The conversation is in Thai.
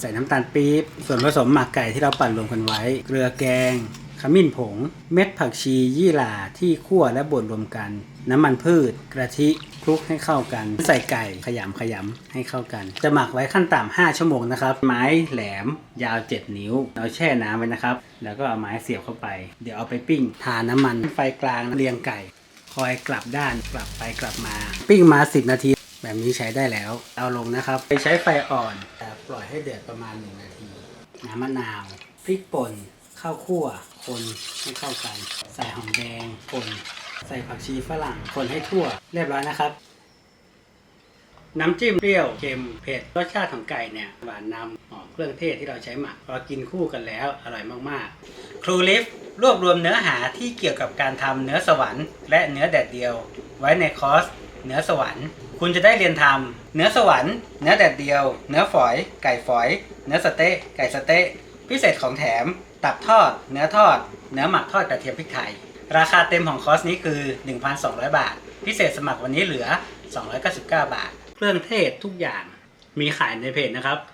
ใส่น้ำตาลปี๊บ ส่วนผสมหมักไก่ที่เราปั่นรวมกันไว้ เกลือแกง ขมิ้นผง เม็ดผักชียี่หร่าที่คั่วและบดรวมกัน น้ำมันพืช กระทิคลุกให้เข้ากัน ใส่ไก่ขยำขยำให้เข้ากัน จะหมักไว้ขั้นต่ำ5ชั่วโมงนะครับ ไม้แหลม ยาว 7 นิ้วเราแช่น้ำไว้นะครับ แล้วก็เอาไม้เสียบเข้าไป เดี๋ยวเอาไปปิ้ง ทาน้ำมัน ไฟกลางเรียงไก่ คอยกลับด้านกลับไปกลับมา ปิ้งมา 10 นาที แบบนี้ใช้ได้แล้ว เอาลงนะครับ ไปใช้ไฟอ่อน ให้เดือดประมาณ 1 นาทีน้ำมะนาวพริกป่นข้าวคั่ว คนให้เข้ากัน ใส่หอมแดงคนใส่ผักชีฝรั่งคนให้ทั่ว เรียบร้อยนะครับ น้ำจิ้มเปรี้ยวเค็มเผ็ดรสชาติของไก่เนี่ยหวานนำหอมเครื่องเทศที่เราใช้หมักพอกินคู่กันแล้วอร่อยมากๆครูลิฟรวบรวมเนื้อหาที่เกี่ยวกับการทำเนื้อสวรรค์และเนื้อแดดเดียว ไว้ในคอร์ส เนื้อสวรรค์ คุณจะได้เรียนทำเนื้อสวรรค์ เนื้อแดดเดียว เนื้อฝอย ไก่ฝอย เนื้อสเต๊ะ ไก่สเต๊ะ พิเศษของแถม ตับทอด เนื้อทอด เนื้อหมักทอดกระเทียมพริกไทย ราคาเต็มของคอร์สนี้คือ 1,200 บาท พิเศษสมัครวันนี้เหลือ 299 บาท เครื่องเทศทุกอย่างมีขายในเพจนะครับ